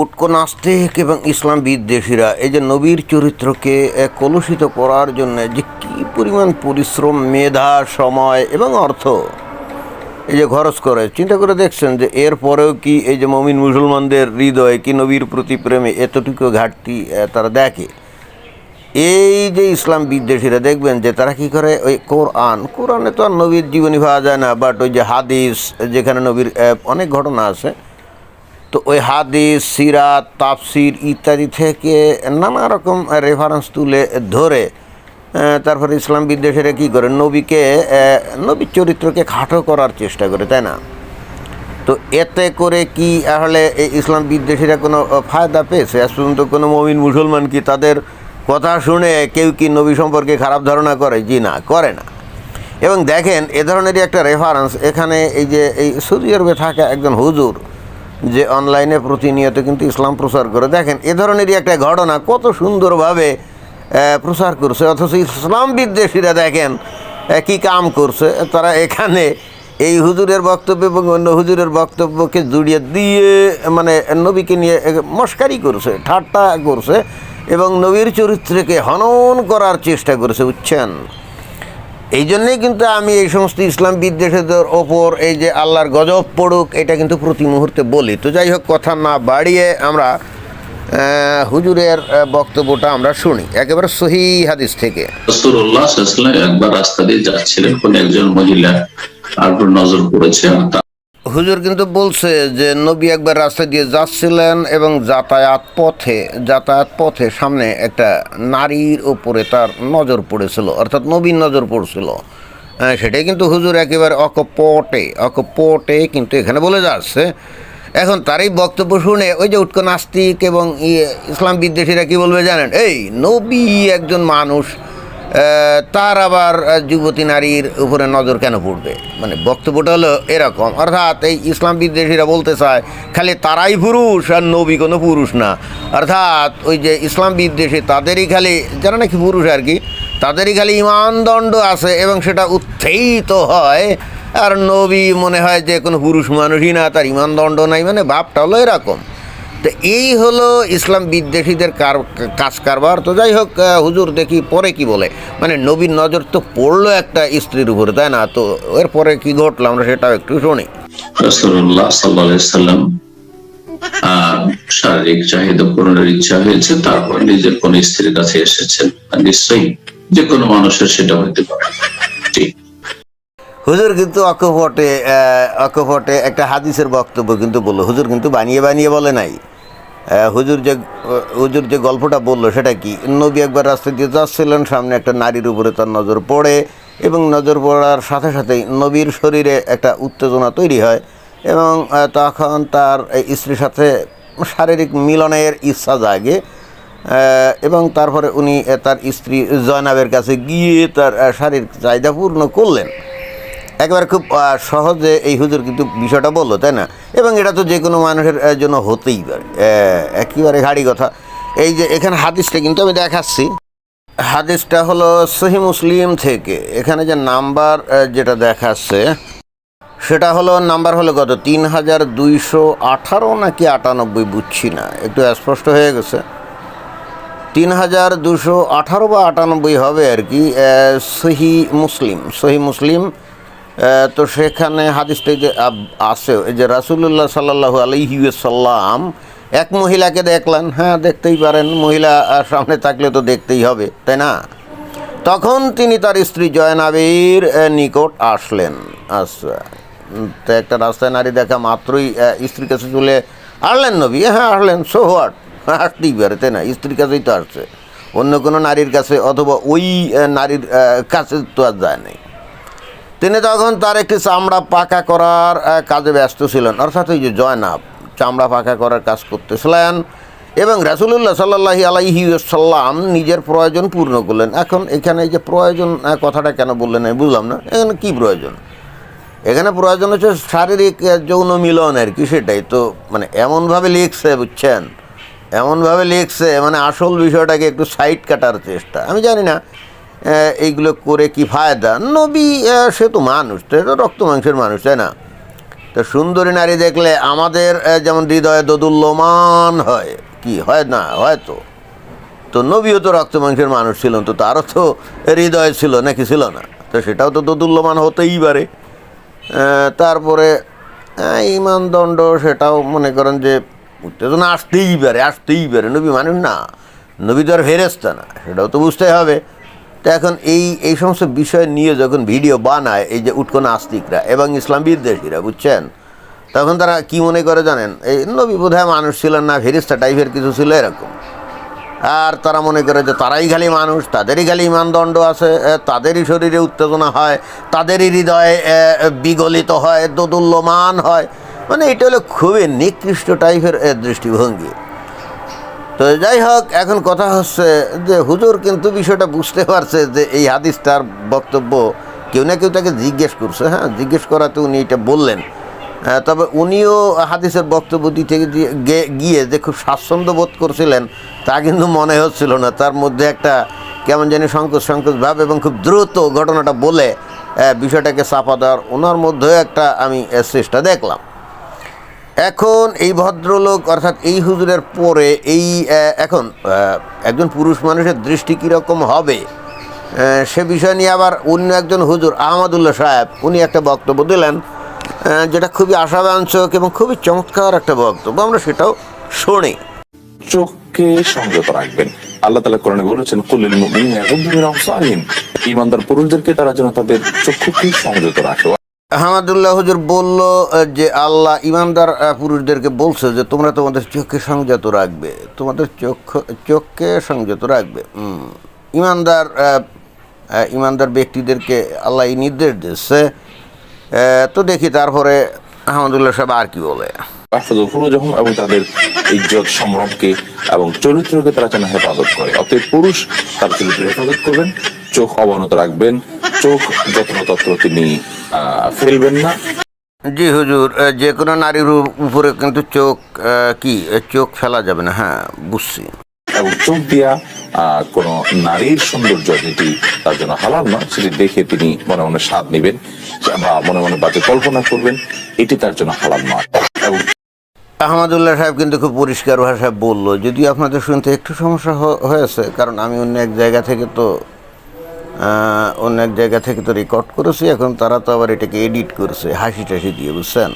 উটকো নাস্তিক এবং ইসলাম বিদ্বেষীরা, এই যে নবীর চরিত্রকে কলুষিত করার জন্য যে কি পরিমাণ পরিশ্রম, মেধা, সময় এবং অর্থ, এই যে খরচ করে, চিন্তা করে দেখছেন যে এর পরেও কি এই যে মমিন মুসলমানদের হৃদয়ে, কি নবীর প্রতি প্রেমে এতটুকু ঘাটতি তারা দেখে? এই যে ইসলাম বিদ্বেষীরা দেখবেন যে তারা কি করে? ওই কোরআন, কোরআনে তো আর নবীর জীবনী পাওয়া যায় না, বাট ওই যে হাদিস, যেখানে নবীর অনেক ঘটনা আছে তো ওই হাদিস সিরাত তাফসির ইত্যাদি থেকে নানা রকম রেফারেন্স তুলে ধরে তারপরে ইসলাম বিদ্বেষীরা কী করে? নবীকে নবীর চরিত্রকে খাটো করার চেষ্টা করে, তাই না? তো এতে করে কি আসলে ইসলাম বিদ্বেষীরা কোনো ফায়দা পেয়েছে? আজ পর্যন্ত কোনো মমিন মুসলমান কি তাদের কথা শুনে কেউ কি নবী সম্পর্কে খারাপ ধারণা করে? জি না, করে না। এবং দেখেন, এ ধরনেরই একটা রেফারেন্স এখানে এই যে এই সৌদি আরবে থাকা একজন হুজুর যে অনলাইনে প্রতিনিয়ত কিন্তু ইসলাম প্রচার করে। দেখেন, এ ধরনেরই একটা ঘটনা, কত সুন্দরভাবে প্রচার করছে। অথচ ইসলাম বিদ্বেষীরা দেখেন কি কাম করছে। তারা এখানে এই হুজুরের বক্তব্য এবং অন্য হুজুরের বক্তব্যকে জুড়িয়ে দিয়ে মানে নবীকে নিয়ে মস্কারি করছে, ঠাট্টা করছে এবং নবীর চরিত্রকে হনন করার চেষ্টা করেছে, বুঝছেন? এই জন্যেই কিন্তু আমি এই সমস্ত ইসলাম বিদ্বেষীদের ওপর এই যে আল্লাহর গজব পড়ুক, এটা কিন্তু প্রতি মুহূর্তে বলি। তো যাই হোক, কথা না বাড়িয়ে আমরা হুজুরের বক্তব্যটা আমরা শুনি। একেবারে সহি হাদিস থেকে। একবার রাস্তা দিয়ে যাচ্ছিলেন, কোন একজন মহিলা আর নজর পড়েছে হুজুর কিন্তু বলছে যে নবী একবার রাস্তা দিয়ে যাচ্ছিলেন এবং যাতায়াত পথে যাতায়াত পথে সামনে একটা নারীর উপরে তার নজর পড়েছিল, অর্থাৎ নবীর নজর পড়ছিল। সেটাই কিন্তু হুজুর একেবারে অকপটে অকপটে কিন্তু এখানে বলে যাচ্ছে। এখন তারই বক্তব্য শুনে ওই যে উৎক নাস্তিক এবং ইয়ে ইসলাম বিদ্বেষীরা কি বলবে জানেন? এই নবী একজন মানুষ তার আবার যুবতী নারীর উপরে নজর কেন পড়বে? মানে বক্তব্যটা হলো এরকম। অর্থাৎ এই ইসলাম বিদ্বেষীরা বলতে চায়, খালি তারাই পুরুষ আর নবী কোনো পুরুষ না। অর্থাৎ ওই যে ইসলাম বিদ্বেষী, তাদেরই খালি, যারা নাকি পুরুষ আর কি, তাদেরই খালি ইমানদণ্ড আছে এবং সেটা উত্থেইত হয়। আর নবী মনে হয় যে কোনো পুরুষ মানুষই না, তার ইমানদণ্ড নাই মানে ভাবটা হলো এরকম। তো এই হলো ইসলাম বিদ্বেষীদের কার কাজ কারবার। তো যাই হোক হুজুর দেখি পরে কি বলে। মানে নবীর নজর তো পড়ল একটা স্ত্রীর উপরে তাই না? তো এরপরে কি ঘটলো আমরা সেটাও একটু শুনি। রসুল্লাহ সাল্লাম শারীরিক চাহিদা পূরণের ইচ্ছা হয়েছে তারপর নিজের কোন স্ত্রীর কাছে এসেছেন। নিশ্চয়ই যে কোনো মানুষের সেটা হতে পারে। ঠিক। হুজুর কিন্তু অকপটে অকপটে একটা হাদিসের বক্তব্য কিন্তু বলল। হুজুর কিন্তু বানিয়ে বানিয়ে বলে নাই। হুজুর যে হুজুর যে গল্পটা বলল সেটা কি? নবী একবার রাস্তা দিয়ে যাচ্ছিলেন, সামনে একটা নারীর উপরে তার নজর পড়ে এবং নজর পড়ার সাথে সাথেই নবীর শরীরে একটা উত্তেজনা তৈরি হয় এবং তখন তার স্ত্রীর সাথে শারীরিক মিলনের ইচ্ছা জাগে এবং তারপরে উনি তার স্ত্রী জয়নাবের কাছে গিয়ে তার শারীরিক চাহিদা পূর্ণ করলেন। একেবারে খুব সহজে এই হুজুর কিন্তু বিষয়টা বলল, তাই না? এবং এটা তো যে কোনো মানুষের জন্য হতেই পারে। একেবারে ঘাড়ি কথা। এই যে এখানে হাদিসটা কিন্তু আমি দেখাচ্ছি। হাদিসটা হলো সহি মুসলিম থেকে। এখানে যে নাম্বার যেটা দেখাচ্ছে, সেটা হলো, নাম্বার হলো কত? তিন হাজার দুইশো আঠারো নাকি আটানব্বই, বুঝছি না। একটু স্পষ্ট হয়ে গেছে। তিন হাজার দুশো আঠারো বা আটানব্বই হবে আর কি সহি মুসলিম। সহি মুসলিম তো সেখানে হাদিসটা যে আছে যে রাসুল্লাহ সাল্লাহ আলহি সাল্লাম এক মহিলাকে দেখলেন হ্যাঁ দেখতেই পারেন, মহিলা সামনে থাকলে তো দেখতেই হবে, তাই না? তখন তিনি তার স্ত্রী জয়নাবের নিকট আসলেন। আচ্ছা তো একটা রাস্তায় নারী দেখা মাত্রই স্ত্রীর কাছে চলে আসলেন নবী হ্যাঁ আসলেন সো আসতেই পারে, তাই না? স্ত্রীর কাছেই তো আসছে। অন্য কোনো নারীর কাছে অথবা ওই নারীর কাছে তো আর যায় নাই। তিনি তখন তার একটি চামড়া পাকা করার কাজে ব্যস্ত ছিলেন। অর্থাৎ ওই যে জয়নাব, চামড়া পাকা করার কাজ করতেছিলেন এবং রাসুলুল্লাহ সাল্লাহি আলাইহি সাল্লাম নিজের প্রয়োজন পূর্ণ করলেন। এখন এখানে এই যে প্রয়োজন কথাটা কেন বললেন আমি বুঝলাম না। এখানে কী প্রয়োজন? এখানে প্রয়োজন হচ্ছে শারীরিক যৌন মিলন আর কি সেটাই। তো মানে এমনভাবে লিখছে, বুঝছেন? এমনভাবে লিখছে মানে আসল বিষয়টাকে একটু সাইড কাটার চেষ্টা। আমি জানি না এইগুলো করে কি ফায়দা? নবী সে তো মানুষ তো রক্ত মাংসের মানুষ তাই না? তো সুন্দরী নারী দেখলে আমাদের যেমন হৃদয়ে দোদুল্যমান হয় কি হয় না হয়তো তো? নবীও তো রক্ত মাংসের মানুষ ছিলেন তো তারও তো হৃদয় ছিল নাকি ছিল না? তো সেটাও তো দোদুল্যমান হতেই পারে। তারপরে আহ, ইমানদণ্ড সেটাও মনে করেন যে উত্তেজনা আসতেই পারে আসতেই পারে। নবী মানুষ না নবী তো আর ফেরেস্তা না সেটাও তো বুঝতে হবে। তো এখন এই এই সমস্ত বিষয় নিয়ে যখন ভিডিও বানায়, এই যে উৎকো নাস্তিকরা এবং ইসলাম বিদ্বেষীরা, বুঝছেন? তখন তারা কি মনে করে জানেন? এই নবী বোধহয় মানুষ ছিলেন না ফেরিস্তা টাইপের কিছু ছিল এরকম। আর তারা মনে করে যে তারাই খালি মানুষ, তাদেরই খালি ইমানদণ্ড আছে তাদেরই শরীরে উত্তেজনা হয়, তাদেরই হৃদয়ে বিগলিত হয়, দোদুল্যমান হয়। মানে এটা হলো খুবই নিকৃষ্ট টাইপের দৃষ্টিভঙ্গি। তো যাই হোক, এখন কথা হচ্ছে যে হুজুর কিন্তু বিষয়টা বুঝতে পারছে যে এই হাদিসটার বক্তব্য কেউ না কেউ তাকে জিজ্ঞেস করছে হ্যাঁ? জিজ্ঞেস করাতে উনি এটা বললেন। তবে উনিও হাদিসের বক্তব্য দিতে গিয়ে- যে খুব স্বাচ্ছন্দ্য বোধ করছিলেন, তা কিন্তু মনে হচ্ছিল না। তার মধ্যে একটা কেমন জানি সংকোচ সংকোচ ভাব এবং খুব দ্রুত ঘটনাটা বলে বিষয়টাকে চাপা দেওয়ার ওনার মধ্যেও একটা আমি চেষ্টা দেখলাম। এখন এই ভদ্রলোক, অর্থাৎ এই হুজুরের পরে এই এখন একজন পুরুষ মানুষের দৃষ্টি কীরকম হবে? সে বিষয় নিয়ে আবার অন্য একজন হুজুর, আহমদুল্লাহ সাহেব, উনি একটা বক্তব্য দিলেন যেটা খুবই আশাব্যঞ্জক এবং খুবই চমৎকার একটা বক্তব্য, আমরা সেটাও শুনি। চোখকে সংযত রাখবেন। আল্লাহ তালা কোরআনে বলেছেন কুল্লিল মুমিনিনা ইয়াগুদ্দু পুরুষদেরকে তারা যেন তাদের চক্ষুকে সংযত রাখে। আহমদুল্লাহ হুজুর বলল যে আল্লাহ ইমানদার পুরুষদেরকে বলছে যে তোমরা তোমাদের চোখকে সংযত রাখবে। তোমাদের চোখ, চোখকে সংযত রাখবে। ইমানদার ইমানদার ব্যক্তিদেরকে আল্লাহ এই নির্দেশ দিচ্ছে তো দেখি তারপরে আহমদুল্লাহ সাহেব আর কি বলে। ফুরুজাহুম এবং তাদের ইজ্জত, সম্ভ্রমকে এবং চরিত্রকে তারা যেন হেফাজত করে, অতএব পুরুষ তার চরিত্র হেফাজত করবেন, চোখ অবনত রাখবেন, চোখ যত্ন তত্র তিনি ফেলবেন না। জি হুজুর যে কোনো নারীর উপরে কিন্তু চোখ কি চোখ ফেলা যাবে না হ্যাঁ বুঝছি। এবং চোখ দিয়া কোন নারীর সৌন্দর্য যেটি তার জন্য হালাল নয় সেটি দেখে তিনি মনে মনে স্বাদ নেবেন বা মনে মনে বাজে কল্পনা করবেন এটি তার জন্য হালাল নয়। এবং আহমদুল্লাহ সাহেব কিন্তু খুব পরিষ্কার ভাষায় বলল যদিও আপনাদের শুনতে একটু সমস্যা হয়েছে কারণ আমি অন্য এক জায়গা থেকে তো অন্য এক জায়গা থেকে তো রেকর্ড করেছি, এখন তারা তো আবার এটাকে এডিট করেছে, হাসি টাসি দিয়ে, বুঝছেন?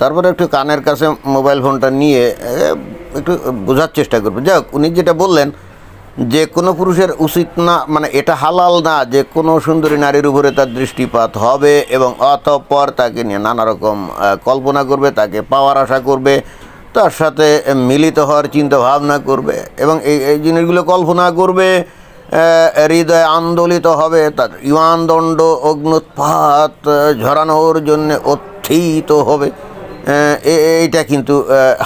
তারপরে একটু কানের কাছে মোবাইল ফোনটা নিয়ে একটু বোঝার চেষ্টা করবে। যাই উনি যেটা বললেন, যে কোনো পুরুষের উচিত না মানে এটা হালাল না যে কোনো সুন্দরী নারীর উপরে তার দৃষ্টিপাত হবে এবং অতঃপর তাকে নিয়ে নানা রকম কল্পনা করবে, তাকে পাওয়ার আশা করবে, তার সাথে মিলিত হওয়ার চিন্তা ভাবনা করবে এবং এই এই জিনিসগুলো কল্পনা করবে। হৃদয় আন্দোলিত হবে তার। ইমানদণ্ড অগ্নুৎপাত ঝরানোর জন্য উত্থিত হবে। এইটা কিন্তু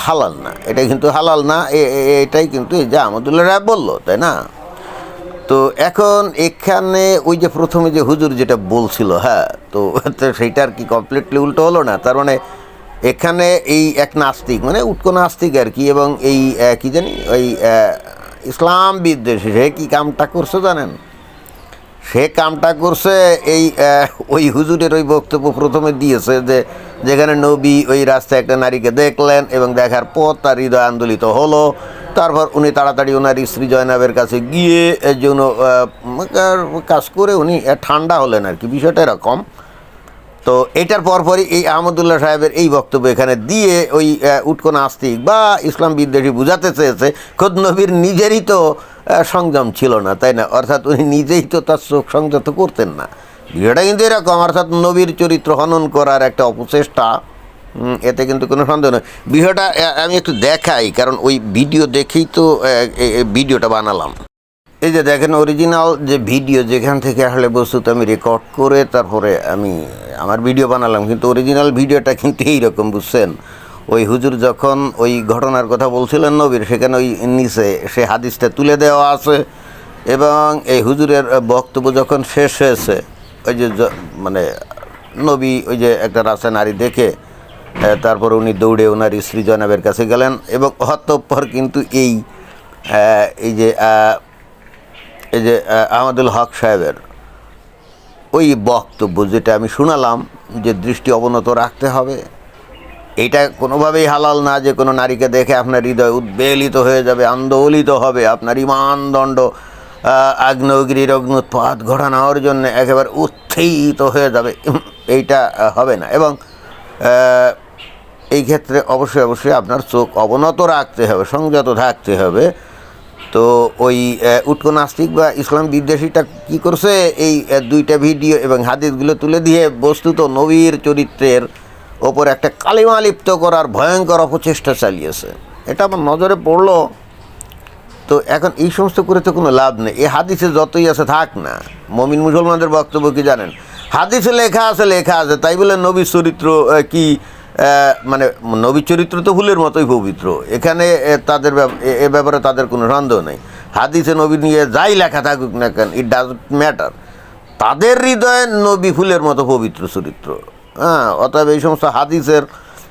হালাল না। এটা কিন্তু হালাল না। এটাই কিন্তু এই যে আহমদুল্লাহ রায় বলল, তাই না? তো এখন এখানে ওই যে প্রথমে যে হুজুর যেটা বলছিল হ্যাঁ তো সেইটা আর কি কমপ্লিটলি উল্টো হলো না। তার মানে এখানে এই এক নাস্তিক মানে উৎকো নাস্তিক আর কি, এবং এই কি জানি, ওই ইসলাম বিদ্বেষী, সে কী কামটা করছে জানেন? সে কামটা করছে এই ওই হুজুরের ওই বক্তব্য প্রথমে দিয়েছে যে, যেখানে নবী ওই রাস্তায় একটা নারীকে দেখলেন এবং দেখার পর তার হৃদয় আন্দোলিত হলো। তারপর উনি তাড়াতাড়ি ওনার স্ত্রী জয়নাবের কাছে গিয়ে এর জন্য কাজ করে উনি ঠান্ডা হলেন আর কি। বিষয়টা এরকম। তো এটার পরপরই এই আহমদুল্লাহ সাহেবের এই বক্তব্য এখানে দিয়ে ওই উটকো নাস্তিক বা ইসলাম বিদ্বেষী বুঝাতে চেয়েছে, খোদ নবীর নিজেরই তো সংযম ছিল না, তাই না? অর্থাৎ উনি নিজেই তো তার চোখ সংযত করতেন না। বিষয়টা কিন্তু এরকম, অর্থাৎ নবীর চরিত্র হনন করার একটা অপচেষ্টা এতে কিন্তু কোনো সন্দেহ নয় বিষয়টা আমি একটু দেখাই, কারণ ওই ভিডিও দেখেই তো ভিডিওটা বানালাম। এই যে দেখেন অরিজিনাল যে ভিডিও যেখান থেকে আসলে বস্তুত আমি রেকর্ড করে তারপরে আমি, আমার ভিডিও বানালাম, কিন্তু অরিজিনাল ভিডিওটা কিন্তু এইরকম, বুঝছেন? ওই হুজুর যখন ওই ঘটনার কথা বলছিলেন নবীর, সেখানে ওই নিচে সে হাদিসটা তুলে দেওয়া আছে, এবং এই হুজুরের বক্তব্য যখন শেষ হয়েছে, ওই যে মানে নবী ওই যে একটা রাস্তায় নারী দেখে তারপর উনি দৌড়ে ওনার স্ত্রী জনাবের কাছে গেলেন, এবং অতঃপর কিন্তু এই এই যে এই যে আহ, আহমদুল হক সাহেবের ওই বক্তব্য যেটা আমি শোনালাম যে দৃষ্টি অবনত রাখতে হবে এটা কোনোভাবেই হালাল না যে কোনো নারীকে দেখে আপনার হৃদয় উদ্বেলিত হয়ে যাবে আন্দোলিত হবে আপনার ইমান দণ্ড আহ, আগ্নেয়গিরির অগ্নুৎপাত ঘটানোর জন্য একেবারে উত্থিত হয়ে যাবে। এইটা হবে না এবং এই ক্ষেত্রে অবশ্যই অবশ্যই আপনার চোখ অবনত রাখতে হবে সংযত থাকতে হবে। তো ওই উটকো নাস্তিক বা ইসলাম বিদ্বেষীটা কি করছে? এই দুইটা ভিডিও এবং হাদিসগুলো তুলে দিয়ে বস্তুত নবীর চরিত্রের ওপর একটা কালিমা লিপ্ত করার ভয়ঙ্কর অপচেষ্টা চালিয়েছে। এটা আমার নজরে পড়ল। তো এখন এই সমস্ত করে তো কোনো লাভ নেই। এই হাদিসে যতই আছে থাক না। মমিন মুসলমানদের বক্তব্য কি জানেন? হাদিসে লেখা আছে লেখা আছে। তাই বলে নবীর চরিত্র কি মানে নবীর চরিত্র তো ফুলের মতোই পবিত্র। এখানে তাদের এ- ব্যাপারে তাদের কোনো সন্দেহ নেই। হাদিসে নবী নিয়ে যাই লেখা থাকুক না কেন ইট ডাজ ম্যাটার তাদের হৃদয়ে নবী ফুলের মতো পবিত্র চরিত্র। হ্যাঁ অতএব এই সমস্ত হাদিসের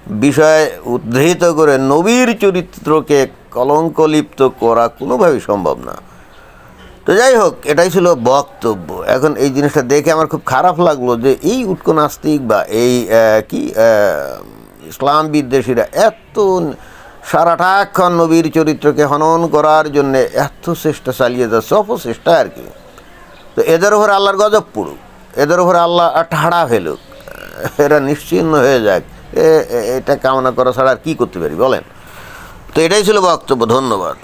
বিষয়ে উদ্ধৃত করে নবীর চরিত্রকে কলঙ্কলিপ্ত করা কোনোভাবেই সম্ভব না। তো যাই হোক, এটাই ছিল বক্তব্য। এখন এই জিনিসটা দেখে আমার খুব খারাপ লাগল যে এই উৎকো নাস্তিক বা এই কি ইসলাম বিদ্বেষীরা এত সারাটাক্ষণ নবীর চরিত্রকে হনন করার জন্য এত চেষ্টা চালিয়ে যাচ্ছে, অপচেষ্টা আর কি। তো এদের উপর আল্লাহর গজব পড়ুক, এদের উপর আল্লাহ ঠাড়া ফেলুক, এরা নিশ্চিন্ন হয়ে যাক এটা কামনা করা ছাড়া আর কী করতে পারি বলেন? তো এটাই ছিল বক্তব্য, ধন্যবাদ।